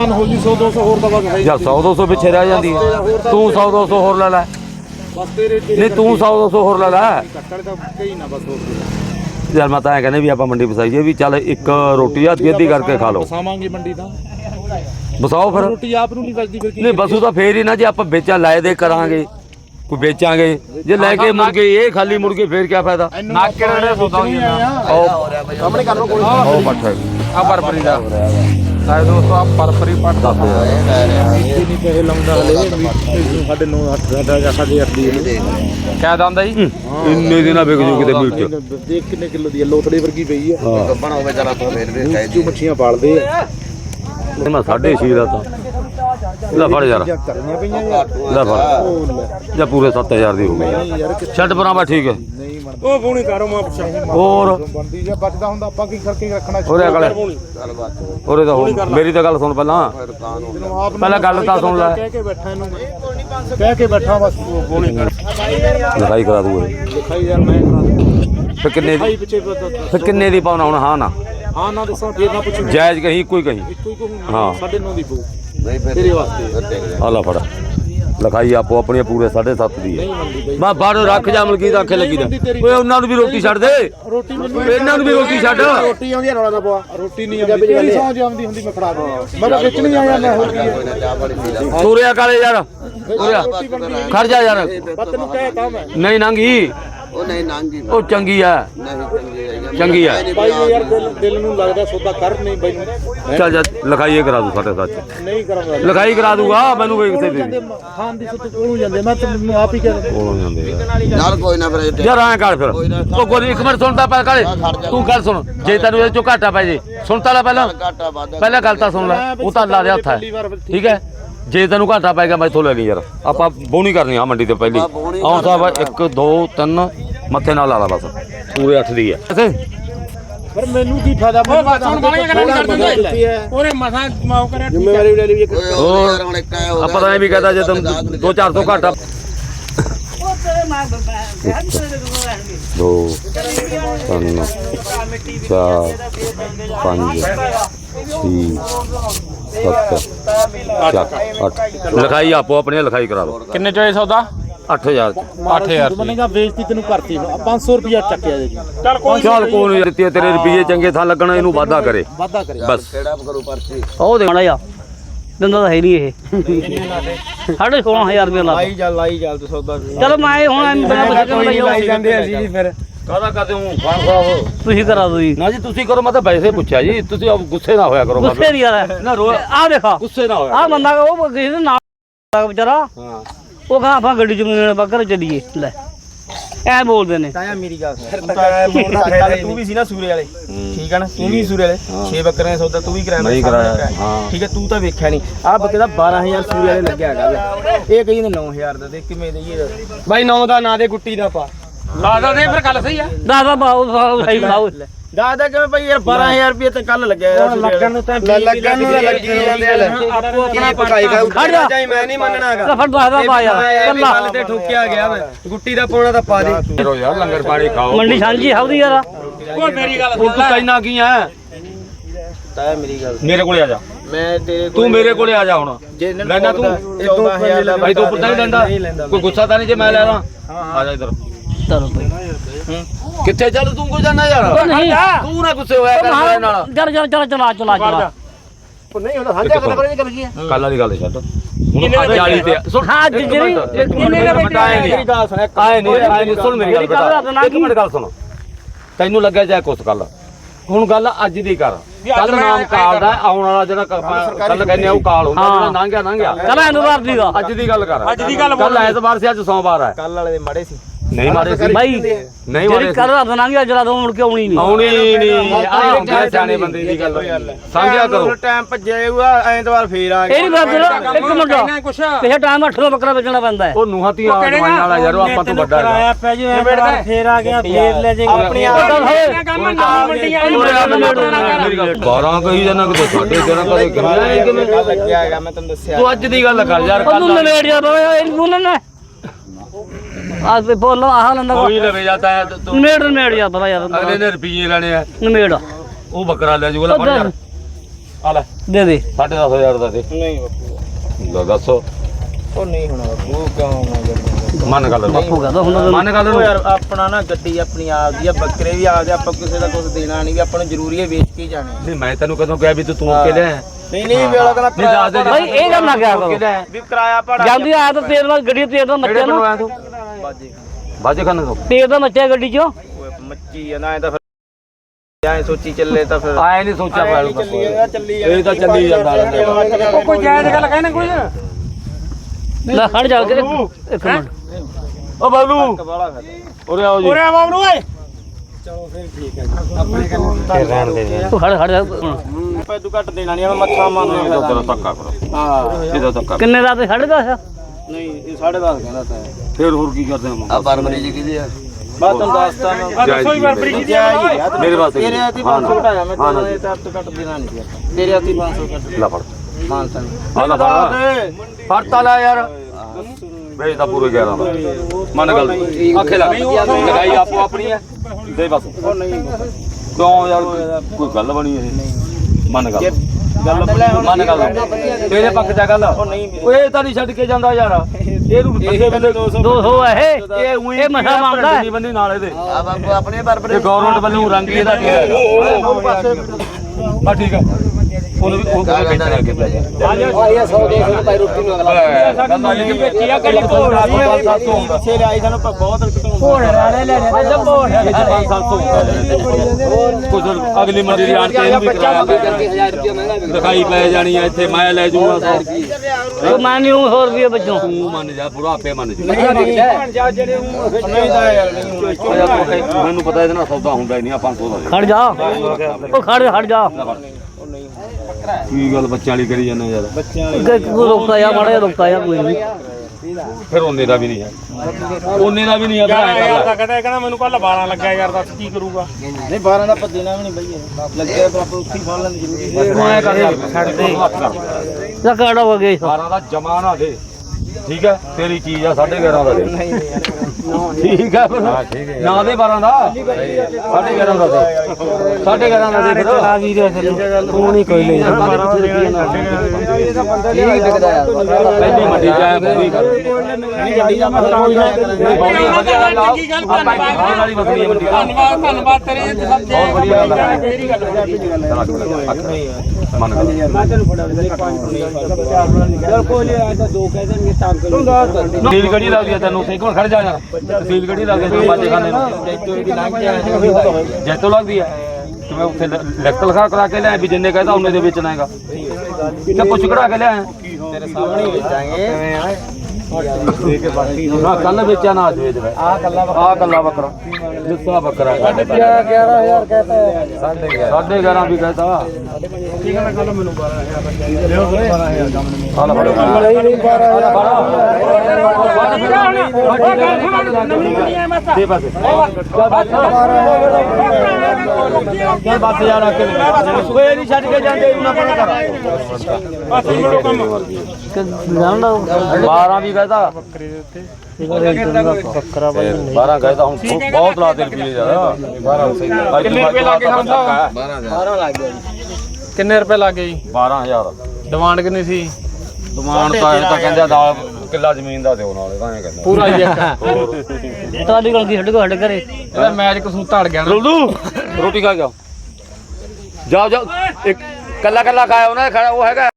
ਹੋ ਜੀ 100 200 ਹੋਰ ਤਾਂ ਬਸ ਹੈ ਹੀ ਜਾਂ 100 200 ਪਿੱਛੇ ਰਹਿ ਜਾਂਦੀ। ਹੈ ਤੂੰ 100 200 ਹੋਰ ਲੈ ਲੈ। ਬਸ ਤੇਰੇ ਤੇਰੇ ਨਹੀਂ ਤੂੰ 100 200 ਹੋਰ ਲੈ ਲੈ। ਕੱਟੜ ਤਾਂ ਕਈ ਨਾ ਬਸ ਹੋਰ। ਯਾਰ ਮੈਂ ਤਾਂ ਐ ਕਹਿੰਦੇ ਵੀ ਆਪਾਂ ਮੰਡੀ ਵਸਾਈਏ ਵੀ ਚੱਲ ਇੱਕ ਰੋਟੀ ਅੱਧੀ ਅੱਧੀ ਕਰਕੇ ਖਾ ਲਓ। ਵਸਾਵਾਂਗੇ ਮੰਡੀ ਤਾਂ। ਵਸਾਓ ਫਿਰ। ਰੋਟੀ ਆਪ ਨੂੰ ਨਹੀਂ ਵਜਦੀ ਫਿਰ ਕੀ ਨਹੀਂ ਬਸੂ ਤਾਂ ਫੇਰ ਹੀ ਨਾ ਜੇ ਆਪਾਂ ਵੇਚਾਂ ਲਾਏ ਦੇ ਕਰਾਂਗੇ ਕੋਈ ਵੇਚਾਂਗੇ। ਜੇ ਲੈ ਕੇ ਮੁਰਗੇ ਇਹ ਖਾਲੀ ਮੁਰਗੇ ਫੇਰ ਕੀ ਫਾਇਦਾ? ਨਾਕੇ ਰੜੇ ਸੌਦਾ ਹੋਈ ਜਾਂਦਾ। ਉਹ ਸਾਹਮਣੇ ਕਰ ਲੋ ਕੋਈ ਉਹ ਪੱਠ ਹੈ ਆ ਪਰਪਰੀ ਦਾ। ਸਾਰੇ ਦੋਸਤੋ ਆ ਪਰਪਰੀ ਪੱਟ ਦੱਸ ਯਾਰ ਇੱਥੇ ਨਹੀਂ ਪੈਸੇ ਲਾਉਂਦਾ ਹਲੇ? ਸਾਡੇ 9 8 ਸਾਡਾ ਸਾਡੇ 8 ਦੀ ਕਿਆ ਦੰਦਾ ਜੀ? ਇੰਨੇ ਦਿਨਾਂ ਵਿਕ ਜੂ ਕਿਤੇ ਮੀਟ ਦੇਖ ਕਿੰਨੇ ਕਿਲੋ ਦੀ ਲੋਥੜੇ ਵਰਗੀ ਪਈ ਹੈ ਹਾਂ। ਬਣਾ ਹੋਵੇ ਜਰਾ ਤੋਂ ਫੇਰ ਵੀ ਕਹਿ ਜੋ ਮੱਛੀਆਂ ਪਾਲਦੇ ਆ। ਮੈਂ ਸਾਢੇ ਛੇ ਦਾ ਤਾਂ। ਲੈ ਫੜ ਯਾਰ। ਜਾਂ ਲੈ ਫੜ। ਜਾਂ ਪੂਰੇ 7000 ਦੀ ਹੋ ਗਈ। ਛੱਡ ਪਰਾਂ ਬਾ ਠੀਕ ਹੈ। ਉਹ ਪੂਣੀ ਕਰੋ ਮਾਂ ਪਛਾਹੀ ਹੋਰ। ਬਣਦੀ ਜੇ ਬਚਦਾ ਹੁੰਦਾ ਆਪਾਂ ਕੀ ਕਰਕੇ ਰੱਖਣਾ ਹੋਰੇ ਅਗਲੇ ਹੋਰੇ ਤਾਂ ਹੋਰ ਮੇਰੀ ਤਾਂ ਗੱਲ ਸੁਣ ਪਹਿਲਾਂ। ਪਹਿਲਾਂ ਗੱਲ ਤਾਂ ਸੁਣ ਲੈ। ਕਹਿ ਕੇ ਬੈਠਾ ਇਹਨੂੰ ਕਹਿ ਕੇ ਬੈਠਾ ਬਸ। ਪੂਣੀ ਕਰ। ਲਿਖਾਈ ਕਰਾ ਦੂ ਇਹ। ਲਿਖਾਈ ਯਾਰ ਮੈਂ ਕਰਾ ਦੂੰ ਫਿਰ ਕਿੰਨੇ ਦੀ ਪਿੱਛੇ ਪਤਾ- ਫਿਰ ਕਿੰਨੇ ਦੀ ਪਾਉਣਾ ਹੁਣ? ਹਾਂ ਨਾ। ਹਾਂ ਨਾ ਦੱਸਾਂ ਫੇਰ ਨਾ ਪੁੱਛੂ। ਜਾਇਜ਼ ਕਹੀ ਕੋਈ ਕਹੀ। ਇੱਕੋ ਹੀ ਕਹੂੰ ਹਾਂ। ਸਾਡੇ ਨੌ ਦੀ ਪਊ। ਨਹੀਂ ਫਿਰ ਤੇਰੇ ਵਾਸਤੇ। ਫਿਰ ਦੇਖ ਲੈ। ਆ ਲੈ ਫੜ। ਲਿਖਾਈ ਆਪੋ ਆਪਣੀ ਪੂਰੇ 7.5 ਦੀ ਹੈ। ਮੈਂ ਬਾਹਰ ਰੱਖ ਜਾ ਮਲਕੀ ਦਾ ਅੱਖੇ ਲੱਗੀ ਦਾ। ਓਏ ਉਹਨਾਂ ਨੂੰ ਵੀ ਰੋਟੀ ਛੱਡ ਦੇ। ਰੋਟੀ ਮੈਨੂੰ ਇਹਨਾਂ ਨੂੰ ਵੀ ਰੋਟੀ ਛੱਡ। ਰੋਟੀ ਆਉਂਦੀ ਰੌਲਾ ਨਾ ਪਵਾ। ਰੋਟੀ ਨਹੀਂ ਆਉਂਦੀ ਤੇਰੀ ਸੌਂ ਜਾਂਦੀ ਹੁੰਦੀ ਮੈਂ ਫੜਾ ਦੂੰ ਮੈਂ ਤਾਂ ਵਿੱਚ ਨਹੀਂ ਆਇਆ ਮੈਂ ਹੋਰ ਕੀ ਤੁਰਿਆ ਕਾਲੇ ਯਾਰ। ਖੜ ਜਾ ਯਾਰ। ਤੈਨੂੰ ਕਹਿ ਤਾ ਮੈਂ। ਨਹੀਂ ਨੰਗੀ। ਉਹ ਨਹੀਂ ਨਾਂਗੀ ਉਹ ਚੰਗੀ ਆ। ਨਹੀਂ ਚੰਗੀ ਆਈ ਚੰਗੀ ਆ। ਬਾਈ ਨੂੰ ਯਾਰ ਦਿਲ ਦਿਲ ਨੂੰ ਲੱਗਦਾ ਸੌਦਾ ਕਰ ਨਹੀਂ ਬਾਈ। ਨੂੰ ਚੱਲ ਜਾ ਲਿਖਾਈਏ ਕਰਾ ਦੂ ਸਾਡੇ ਸੱਚ ਨਹੀਂ ਕਰਾਂਗਾ ਲਿਖਾਈ ਕਰਾ ਦੂਗਾ ਮੈਨੂੰ ਕੋਈ ਕਿਤੇ ਦੇ ਖਾਨ ਦੀ ਸੁੱਤ ਕੋਲੋਂ ਜਾਂਦੇ ਮੈਂ ਤੈਨੂੰ ਆਪ ਹੀ ਕਹਿ ਕੋਲੋਂ ਜਾਂਦੇ ਆ। ਯਾਰ ਕੋਈ ਨਾ ਫਿਰ ਯਾਰ ਐਂ ਕਰ ਫਿਰ। ਉਹ ਕੋਈ ਇੱਕ ਮਿੰਟ ਸੁਣਦਾ ਪੈ ਕਾਲੇ ਤੂੰ ਗੱਲ ਸੁਣ। ਜੇ ਤੈਨੂੰ ਚੋਂ ਘਾਟਾ ਪੈ ਜੇ ਸੁਣ ਤਾਂ ਲੈ ਪਹਿਲਾਂ। ਪਹਿਲਾਂ ਗੱਲ ਤਾਂ ਸੁਣ ਲੈ। ਉਹ ਤਾਂ ਅੱਲਾ ਦੇ ਹੱਥ। ਹੈ ਠੀਕ ਹੈ? ਜੇ ਤੈਨੂੰ ਘਾਟਾ ਪੈ ਗਿਆ ਮੈਥੋਂ ਲੈ ਲਈ ਯਾਰ। ਆਪਾਂ ਬੋਣੀ ਕਰਨੀ ਆ ਮੰਡੀ ਤੇ ਪਹਿਲੀ। ਆਉਣ ਸਾਹਿਬ 1 2 3 ਮੱਥੇ ਨਾਲ ਲਾ ਲਾ ਬਸ। ਪੂਰੇ 8 ਦੀ ਹੈ ਪਰ ਮੈਨੂੰ ਕੀ ਫਾਇਦਾ? ਮੈਂ ਬਸ ਹੁਣ ਬਾਲੀਆਂ ਕਰਾਂ ਕਰ ਦਿੰਦੇ। ਉਹਨੇ ਮਸਾਂ ਮਾਉ ਕਰਿਆ ਜ਼ਿੰਮੇਵਾਰੀ ਲੈ ਲਈ ਓਏ ਉਹ ਯਾਰ ਹੁਣ ਇੱਕ ਆਇਆ ਹੋ ਆਪਾਂ ਤਾਂ ਐਂ ਵੀ ਕਹਦਾ ਜੇ ਤੈਨੂੰ 2 400 ਘਾਟਾ। ਦੋ ਤਿੰਨ ਚਾਰ ਪੰਜ ਛੇ ਲਿਖਾਈ ਆਪੋ ਆਪਣੀ ਲਿਖਾਈ ਕਰਾ ਕਿੰਨੇ ਚੋਏ ਸੌਦਾ? 8000 8000 ਬਣੇਗਾ ਵੇਚਤੀ ਤੈਨੂੰ ਕਰਤੀ 500 ਰੁਪਿਆ ਚੱਕਿਆ ਜੀ ਚੱਲ ਚੱਲ ਕੋਈ ਨਹੀਂ ਦਿੱਤੀ ਤੇਰੇ ਰੁਪਏ ਚੰਗੇ ਥਾਂ ਲੱਗਣਾ ਇਹਨੂੰ ਵਾਧਾ ਕਰੇ। ਵਾਦਾ ਕਰਿਆ ਬਸ। ਕਿਹੜਾ ਕਰੂ ਪਰਚੀ ਉਹ ਦੇਖਣਾ ਆ ਦਿੰਦਾ ਤਾਂ ਹੈ ਨਹੀਂ ਇਹ। ਸਾਢੇ 16000 ਰੁਪਏ ਲਾ ਲਾਈ ਜਾ ਲਾਈ ਜਾ ਤੂੰ ਸੌਦਾ। ਚਲੋ ਮੈਂ ਹੁਣ ਬਿਨਾਂ ਪੁੱਛੇ ਲਈ ਲਾਈ ਜਾਂਦੇ ਅਸੀਂ ਜੀ ਫਿਰ। ਕਾਹਦਾ ਕਰਦੇ ਹੋ? ਖਾਨ ਸਾਹਿਬ ਤੁਸੀਂ ਕਰਾ ਦੋ ਜੀ। ਨਾ ਜੀ ਤੁਸੀਂ ਕਰੋ ਮੈਂ ਤਾਂ ਵੈਸੇ ਪੁੱਛਿਆ ਜੀ। ਤੁਸੀਂ ਆਪ ਗੁੱਸੇ ਨਾ ਹੋਇਆ ਕਰੋ ਗੁੱਸੇ ਨਹੀਂ ਯਾਰ। ਨਾ ਰੋ ਆ ਦੇਖਾ। ਗੁੱਸੇ ਨਾ ਹੋਇਆ ਆ ਬੰਦਾ ਉਹ ਕਿਸੇ ਦੇ ਨਾਲ ਵਿਚਾਰਾ। ਹਾਂ। ਉਹ ਕਹਿੰਦਾ ਆਪਾਂ ਗੱਡੀ ਚ ਬੱਕਰ ਚੱਲੀਏ। ਲੈ। ਐ ਬੋਲਦੇ ਨੇ। ਤਾਇਆ ਮੇਰੀ ਗੱਲ ਸੁਣ। ਤੂੰ ਵੀ ਸੀ ਨਾ ਸੂਰੇ ਵਾਲੇ। ਠੀਕ ਹੈ ਨਾ? ਤੂੰ ਵੀ ਸੂਰੇ ਵਾਲੇ। 6 ਬੱਕਰੇ ਦਾ ਸੌਦਾ ਤੂੰ ਵੀ ਕਰਾਇਆ ਨਹੀਂ ਕਰਾਇਆ। ਠੀਕ ਹੈ ਤੂੰ ਤਾਂ ਵੇਖਿਆ ਨਹੀਂ। ਆਹ ਬੱਕਰੇ ਦਾ 12000 ਸੂਰੇ ਵਾਲੇ ਲੱਗਿਆ ਗੱਲ ਇਹ ਕਹੀ ਨੇ 9000 ਦਾ ਦੇ ਕਿਵੇਂ ਦੇਈਏ ਬਾਈ 9 ਦਾ ਨਾਂ ਦੇ ਗੁੱਟੀ ਦਾ ਪਾ ਲਾਦਾ ਦੇ ਫਿਰ ਗੱਲ ਸਹੀ ਆ। ਦਾਦਾ ਬਾਉ ਸਹੀ ਬਣਾਓ ਦਾਦਾ ਕਿਵੇਂ ਭਾਈ ਯਾਰ 12000 ਰੁਪਏ ਤੇ ਕੱਲ ਲੱਗਿਆ ਯਾਰ ਲੱਗਣ ਨੂੰ ਤਾਂ ਲੱਗਣ ਨੂੰ ਤਾਂ ਲੱਗੀ ਜਾਂਦੇ ਆ ਆਪੋ ਆਪਣਾ ਪਕਾਈ ਗਾ ਖੜ ਜਾ। ਮੈਂ ਨਹੀਂ ਮੰਨਣਾਗਾ ਫੜ ਦਾਦਾ ਪਾ ਯਾਰ। ਕੱਲਾ। ਕੱਲ ਤੇ ਠੋਕਿਆ ਗਿਆ ਮੈਂ ਗੁੱਟੀ ਦਾ ਪਾਉਣਾ ਤਾਂ ਪਾ ਦੇ। ਕਰੋ ਯਾਰ ਲੰਗਰ ਪਾਣੀ ਖਾਓ। ਮੰਡੀ ਸਾਂਝੀ ਹਉਦੀ ਯਾਰ। ਕੋਈ ਮੇਰੀ ਗੱਲ ਹੁਣ ਤੂੰ ਕਹਿਣਾ ਕੀ ਹੈ ਤਾਇਆ ਮੇਰੀ ਗੱਲ ਮੇਰੇ ਕੋਲੇ ਆ ਜਾ। ਮੈਂ ਤੇਰੇ ਤੂੰ ਮੇਰੇ ਕੋਲੇ ਆ ਜਾ ਹੁਣ। ਜੇ ਲੈਣਾ ਤੂੰ? ਇਹ ਦਾ ਭਾਈ ਤੂੰ ਪੁੱਤਾਂ ਨਹੀਂ ਲੈਂਦਾ। ਕੋਈ ਗੁੱਸਾ ਤਾਂ ਨਹੀਂ ਜੇ ਮੈਂ ਲੈ ਲਾਂ। ਆ ਜਾ ਇਧਰ। ਚਲੋ ਭਾਈ ਕਿੱਥੇ ਚੱਲ ਤੂੰ ਕੋ ਜਾਣਾ ਯਾਰ? ਉਹ ਨਹੀਂ। ਤੂੰ ਨਾ ਗੁੱਸੇ ਹੋਇਆ ਕਰ ਮੇਰੇ ਨਾਲ। ਚੱਲ ਚੱਲ ਚੱਲ ਚਲਾ ਚਲਾ ਚਲਾ ਨਹੀਂ ਹੁੰਦਾ ਸਾਂਝਾ ਕਰ ਕਰ ਗੱਲ ਕੀ ਹੈ ਕੱਲ ਵਾਲੀ ਗੱਲ ਛੱਡ। ਹੁਣ ਅੱਜ ਵਾਲੀ ਤੇ ਸੁਣ। ਹਾਂ ਅੱਜ ਜਿਹੜੀ ਕਿੰਨੇ ਦਾ ਬੈਠਾ ਆਏ ਨਹੀਂ ਗੱਲ ਸੁਣ ਆਏ ਨਹੀਂ ਆਏ ਨਹੀਂ ਸੁਣ ਮੇਰੀ ਗੱਲ ਜਿਹੜੀ ਕੱਲ੍ਹ ਰਾਤ ਬੇਟਾ ਲੰਘ ਇੱਕ ਮਿੰਟ ਗੱਲ ਸੁਣ। ਤੈਨੂੰ ਲੱਗਿਆ ਜਾਏ ਕੁਛ ਕੱਲ ਹੁਣ ਗੱਲ ਅੱਜ ਦੀ ਕਰ। ਕੱਲ ਨਾਮ ਕਾਲ ਦਾ ਆਉਣ ਵਾਲਾ ਜਿਹੜਾ ਕੱਲ ਕਹਿੰਦੇ ਆ ਉਹ ਕਾਲ ਹੁੰਦਾ ਜਿਹੜਾ ਲੰਘਿਆ ਲੰਘਿਆ ਚੱਲ ਐਤਵਾਰ ਦੀ ਦਾ ਅੱਜ ਦੀ ਗੱਲ ਕਰ। ਅੱਜ ਦੀ ਗੱਲ ਕੱਲ ਐਤਵਾਰ ਸੀ ਅੱਜ ਸੋਮਵਾਰ ਹੈ। ਕੱਲ ਵਾਲੇ ਦੇ ਮਾੜੇ ਸੀ। ਨਹੀਂ ਮਾਰੇ ਸੀ ਬਾਈ ਨਹੀਂ ਮਾਰੇ ਜਿਹੜੀ ਕੱਲ ਰਾਤ ਲੰਘ ਗਿਆ ਜਰਾ ਤੋਂ ਮੁੜ ਕੇ ਆਉਣੀ ਨਹੀਂ ਆਉਣੀ ਨਹੀਂ ਆ ਹੁੰਦੇ ਸਿਆਣੇ ਬੰਦੇ ਦੀ ਗੱਲ ਸਮਝਿਆ ਕਰੋ ਟਾਈਮ ਭੱਜਿਆ ਹੋਊਗਾ ਐਤਵਾਰ ਫੇਰ ਆ ਇਹ ਨਹੀਂ ਬਦਲ ਇੱਕ ਮਿੰਟ ਕਿਸੇ ਟਾਈਮ 8 ਦਾ ਬੱਕਰਾ ਵੇਚਣਾ ਪੈਂਦਾ ਹੈ ਉਹ ਨੂਹਾਂ ਧੀਆਂ ਦਵਾਈਆਂ ਵਾਲਾ ਯਾਰ ਉਹ ਆਪਾਂ ਤੋਂ ਵੱਡਾ ਹੈਗਾ ਪੈ ਜੀ ਫੇਰ ਆ ਗਿਆ ਫੇਰ ਲੈ ਜਾਏਗਾ ਆਪਣੀ ਨਾ 12 ਕਹੀ ਜਾਣਾ ਕਿਤੇ ਸਾਡੇ ਜਰਾ ਕਦੇ ਕਿਵੇਂ ਲੱਗਿਆ ਹੈਗਾ ਮੈਂ ਤੈਨੂੰ ਦੱਸਿਆ ਤੂੰ ਅੱਜ ਦੀ ਗੱਲ ਕਰ ਯਾਰ ਉਹਨੂੰ ਨਵੇੜ ਜਾ ਬਾਬਾ ਇਹ ਬੋਲਣਾ ਆ ਤੇ ਬੋਲ ਆਹ ਲੰਦਾ ਕੋਈ ਲਵੇ ਜਾਂਦਾ ਹੈ ਤੂੰ ਨਵੇੜ ਨਵੇੜ ਜਾ ਬਾਬਾ ਯਾਰ ਅਗਲੇ ਨੇ ਰੁਪਈਏ ਲੈਣੇ ਆ। ਨਵੇੜ ਉਹ ਬੱਕਰਾ ਲੈ ਜੂਗਾ ਲੈ ਫੜ ਯਾਰ ਆ ਲੈ। ਦੇ ਦੇ। 10500 ਦਾ ਦੇ। ਨਹੀਂ ਬਾਪੂ। ਲੈ ਦੱਸ। ਉਹ ਨਹੀਂ ਹੋਣਾ ਬਾਪੂ ਕਿਉਂ ਹੋਣਾ ਮੰਨ ਗੱਲ ਨੂੰ। ਬਾਪੂ ਕਹਿੰਦਾ ਹੁਣ ਮੰਨ ਗੱਲ ਉਹ ਨੂੰ। ਯਾਰ ਆਪਣਾ ਨਾ ਗੱਡੀ ਆਪਣੀ ਆਪ ਦੀ ਆ ਬੱਕਰੇ ਵੀ ਆਪਦੇ ਆਪਾਂ ਕਿਸੇ ਦਾ ਕੁਝ ਦੇਣਾ ਨਹੀਂ ਵੀ ਆਪਾਂ ਨੂੰ ਜ਼ਰੂਰੀ ਹੈ ਵੇਚ ਕੇ ਹੀ ਜਾਣੇ। ਆ। ਨਹੀਂ ਮੈਂ ਤੈਨੂੰ ਕਦੋਂ ਕਿਹਾ ਵੀ ਤੂੰ ਤੂੰ ਕੇ ਲੈ। ਨਹੀਂ ਨਹੀਂ ਵੀ ਵਾਲਾ ਕਹਿੰਦਾ ਨਹੀਂ ਦੱਸ ਦੇ ਭਾਈ ਇਹ ਗੱਲ ਨਾ ਕਿਹਾ ਕਰੋ। ਵੀ ਕਿਰਾਇਆ ਭਾੜਾ ਜਾਂਦੀ ਆ ਤਾਂ ਤੇਲ ਨਾਲ ਗੱਡੀ ਤੇਲ ਦਾ ਕਿਹੜੇ ਮੱਚਿਆ ਪਿੰਡੋਂ ਨਾ। ਆਇਆ ਤੂੰ? ਬਾਜੇ ਬਾਜੇ ਖਾਨੇ ਤੋਂ ਤੇਲ ਦਾ ਮੱਚਿਆ ਗੱਡੀ ਚੋਂ? ਓਏ ਮੱਚੀ ਆ ਨਾ ਇਹ ਤਾਂ ਫਿਰ ਐ ਸੋਚੀ ਚੱਲੇ ਤਾਂ ਫਿਰ ਆਏ ਨਹੀਂ ਸੋਚਿਆ ਪਾਇਆ ਚੱਲੀ ਜਾਂਦਾ ਚੱਲੀ ਇਹ ਤਾਂ ਚੱਲੀ ਜਾਂਦਾ ਰਹਿੰਦਾ। ਉਹ ਕੋਈ ਜਾਇਜ਼ ਗੱਲ ਕਹਿੰਦੇ ਕੋਈ ਲੈ ਖੜ ਜਾ ਕੇ। ਇੱਕ ਮਿੰਟ। ਓ ਫਿਰ। ਉਰੇ ਆਓ ਜੀ। ਉਰੇ ਆ ਬਾਬੂ ਓਏ। ਤੂੰ ਖੜ ਖੜ ਜਾ। ਹੁਣ। ਪੈ ਤੂੰ ਘੱਟ ਦੇਣਾ ਨਹੀਂ ਮੈਂ ਮੱਥਾ ਮਾਰਨਾ ਤੇਰਾ ਧੱਕਾ ਕਰੋ। ਹਾਂ। ਇਹਦਾ ਧੱਕਾ ਕਿੰਨੇ ਦਾ ਤੇ ਸਾਢੇ ਦਸ ਆ? ਨਹੀਂ ਇਹ 10.5 ਕਹਿੰਦਾ ਤਾਂ। ਫਿਰ ਹੋਰ ਕੀ ਕਰਦੇ ਹਾਂ ਆ ਪਰਮਰੀ ਜੀ ਕਿਹਦੀ ਆ? ਬਾਤ ਤੁਹਾਨੂੰ ਦੱਸਦਾ ਮੈਂ ਆ ਦੱਸੋ ਹੀ ਵਰਬਰੀ ਕੀ ਕਿਆ ਹੀ ਆ ਮੇਰੇ ਵਾਸਤੇ ਤੇਰੇ ਹੱਥੀ 500 ਘਟਾਇਆ ਮੈਂ ਤੇਰੇ ਤੇ ਤੋਂ ਘੱਟ ਦੇਣਾ ਨਹੀਂ ਯਾਰ ਤੇਰੇ ਹੱਥੀ 500 ਘੱਟ। ਲੈ ਫੜ। ਮਾਨਸਨ ਆ ਲੈ ਫੜ। ਫੜ ਤਾਂ ਲੈ ਯਾਰ। ਵੇਚ ਤਾਂ ਪੂਰੇ 11 ਦਾ। ਮੰਨ ਗੱਲ। ਆਖੇ ਲੱਗ ਲਗਾਈ ਆਪੋ ਆਪਣੀ ਹੈ ਦੇ ਬਸ। ਉਹ ਨਹੀਂ। ਕਿਉਂ ਯਾਰ? ਕੋਈ ਗੱਲ ਬਣੀ ਇਹ। ਮੰਨ ਗੱਲ। ਗੱਲ ਮੰਨ ਗੱਲ। ਤੇਰੇ ਪੱਖ ਚ ਗੱਲ। ਓਏ ਇਹ ਤਾਂ ਨਹੀਂ ਛੱਡ ਕੇ ਜਾਂਦਾ ਯਾਰ। ਇਹਨੂੰ ਅੱਗੇ ਬੰਦੇ 200 ਆ ਇਹ। ਇਹ ਉਹੀ ਇਹ ਮਸਾ ਮੰਗਦਾ। ਹੈ। ਨਹੀਂ ਬੰਦੀ ਨਾਲ ਇਹਦੇ। ਆ ਬਾਪੂ ਆਪਣੇ ਬਰਬਰੇ ਗਵਰਨਮੈਂਟ ਵੱਲੋਂ ਰੰਗ ਇਹਦਾ ਕੀ ਹੈ ਆ ਠੀਕ ਹੈ ਉਹਨੂੰ ਵੀ ਉਹ ਕੋਈ ਵੇਚਣ ਲੱਗੇ ਪੈ ਗਿਆ ਗੱਲਾਂ ਇਹ ਵੇਚੀ ਆ ਗੱਡੀ ਕੋਲ ਆ 500 ਹੁੰਦਾ। ਪਿੱਛੇ ਲਿਆਈ ਸਾਨੂੰ ਬਹੁਤ ਘਟਾਉਣਾ ਕੁਝ ਅਗਲੀ ਮੰਡੀ ਦੀ ਆਣ ਕੇ ਇਹਨੂੰ ਵੀ ਕਰਾਇਆ ਦਿਖਾਈ ਪੈ ਜਾਣੀ ਆ ਇੱਥੇ ਮੈਂ ਲੈ ਜੂਗਾ ਉਹ ਮੈਂ ਨਹੀਂ ਹੂੰ? ਹੋਰ ਵੀ ਬੱਚੋਂ ਤੂੰ ਮੰਨ ਜਾ ਆਪੇ ਮੰਨ ਜਾ। ਨਹੀਂ ਤਾਂ ਯਾਰ ਨਹੀਂ। ਹੋਣਾ ਮੈਨੂੰ ਪਤਾ ਇਹਦੇ ਨਾਲ ਸੌਦਾ ਹੁੰਦਾ ਹੀ ਨਹੀਂ ਆ 500 ਦਾ। ਖੜ ਜਾ। ਉਹ ਖੜ ਖੜ ਜਾ। ਕੀ ਗੱਲ ਬੱਚਿਆਂ ਵਾਲੀ ਕਰੀ ਜਾਂਦੇ ਯਾਰ? ਅੱਗੇ ਕੋਈ ਰੁਕਦਾ ਆ ਮਾੜਾ ਜਿਹਾ ਰੁਕਦਾ ਆ ਕੋਈ ਨਹੀਂ ਫਿਰ ਉਹਨੇ ਦਾ ਵੀ ਨਹੀਂ ਹੈ। ਉਹਨੇ ਦਾ ਵੀ ਨਹੀਂ ਹੈ ਯਾਰ। ਤਾਂ ਕਹਿੰਦਾ ਕਹਿੰਦਾ ਮੈਨੂੰ ਕੱਲ 12 ਲੱਗਿਆ ਯਾਰ ਦੱਸ ਕੀ ਕਰੂਗਾ। ਨਹੀਂ 12 ਦਾ ਪੱਜਣਾ ਵੀ ਨਹੀਂ ਬਈ ਲੱਗਿਆ ਬਾਪੂ ਉੱਥੇ ਫੜ ਲੈਣ ਜ਼ਰੂਰੀ। ਹੈ ਤੂੰ ਯਾਰ, ਛੱਡ ਦੇ। ਕਾੜਾ ਹੋ ਗਿਆ 12 ਦਾ ਜਮਾ ਨਾ ਦੇ। ਠੀਕ ਹੈ? ਤੇਰੀ ਚੀਜ਼ ਆ 11.5 ਦਾ ਦੇ। ਨਹੀਂ ਨਹੀਂ ਯਾਰ ਠੀਕ ਹੈ? ਫਿਰ ਨਾ ਦੇ 12 ਦਾ। 11.5 ਦਾ ਦੇ। 11.5 ਦਾ ਦੇ ਫਿਰ। ਵੀਰ ਤੂੰ ਨਹੀਂ ਕੋਈ ਲੈ ਪਹਿਲੀ ਮੰਡੀ ਚ ਆਇਆ ਪੂਰੀ ਕਰ ਨਹੀਂ ਗੱਡੀ ਦਾ ਹੈ ਦਾ। ਧੰਨਵਾਦ ਧੰਨਵਾਦ ਤੇਰੇ ਸਭ ਬਹੁਤ ਵਧੀਆ ਗੱਲ ਹੈ। ਤੇਰੀ ਗੱਲ ਮੰਨ ਗੱਲ ਯਾਰ ਕੋਈ ਨਹੀਂ ਆਇਆ ਤਾਂ ਦੋ ਕਹਿ ਦੇਣਗੇ। ਤਾਂ ਕਰ ਸੀਲ ਗੱਡੀ ਲੱਗਦੀ ਹੈ ਤੈਨੂੰ? ਉੱਥੇ ਇੱਕ ਮਿੰਟ ਖੜ ਜਾ ਯਾਰ। ਸੀਲ ਗੱਡੀ ਲੱਗਦੀ ਤੈਨੂੰ ਬਾਜੇ ਖਾਨੇ ਨੂੰ? ਜੈਤੋ ਦੀ ਲੰਘ ਗਿਆ ਜੈਤੋ ਲੱਗਦੀ ਹੈ ਤੇ ਮੈਂ ਉੱਥੇ ਲੈਕਟ ਲਿਖਾ ਕਰਾ ਕੇ ਲਿਆ ਵੀ ਜਿੰਨੇ ਕਹਿੰਦਾ ਉਹਨੇ ਦੇ ਵੇਚਣਾ ਹੈਗਾ। ਤੇ ਕੁਛ ਕਢਾ ਕੇ ਲਿਆ ਤੇਰੇ ਸਾਹਮਣੇ ਵੇਚਾਂਗੇ ਨਾ ਕੱਲ ਵੇਚਿਆ ਨਾ ਅੱਜ ਵੇਚ ਆ ਕੱਲਾ ਆ ਕੱਲਾ ਬੱਕਰਾ। ਦਿੱਤਾ ਬੱਕਰਾ 11000 ਕਹਤਾ। ਹੈ ਸਾਢੇ 11 ਵੀ ਕਹਤਾ। ਠੀਕ ਹੈ ਮੈਂ ਕੱਲ ਮੈਨੂੰ 12000 ਹਾਲ ਫੜ। ਨਹੀਂ ਨਹੀਂ 12000 ਦੇ ਪਾਸੇ। ਚੱਲ ਬੱਸ ਯਾਰ ਆ ਕੇ ਕੋਈ ਨਹੀਂ ਛੱਡ ਕੇ ਜਾਂਦੇ ਉਹਨਾਂ ਪਰ ਕਰ ਜਾਂਦਾ 12 ਵੀ ਕਹਤਾ ਬੱਕਰਾ 12 ਕਹਤਾ ਹੁਣ ਬਹੁਤ ਲਾ ਦੇ ਰੁਪਏ ਯਾਰ 12 ਸਹੀ ਕਿੰਨੇ ਰੁਪਏ ਲੱਗੇ ਸਾਨੂੰ 12 ਲੱਗ ਗਿਆ ਜੀ ਕਿੰਨੇ ਰੁਪਏ ਲੱਗੇ ਜੀ? 12000 ਡਿਮਾਂਡ ਕਿੰਨੀ ਸੀ? ਦੁਕਾਨ ਤਾਂ ਇਹ ਤਾਂ ਕਹਿੰਦੇ ਆ ਦਾਲ ਕਿੱਲਾ ਜ਼ਮੀਨ ਦਾ ਦਿਓ ਨਾਲ ਤਾਂ ਐਂ ਕਹਿੰਦੇ ਪੂਰਾ ਹੀ ਇੱਕ ਤੁਹਾਡੀ ਗੱਲ ਕੀ ਸਾਡੇ ਕੋਲ ਸਾਡੇ ਘਰੇ? ਇਹਦਾ ਮੈਚ ਕਸੂਤਾ ਅੜ ਗਿਆ ਨਾ। ਰੁਲਦੂ ਰੋਟੀ ਖਾ ਗਿਆ ਜਾਓ ਜਾਓ। ਇੱਕ ਕੱਲਾ ਕੱਲਾ ਖਾਇਆ ਉਹਨਾਂ ਦੇ ਖੜਾ ਉਹ ਹੈਗਾ।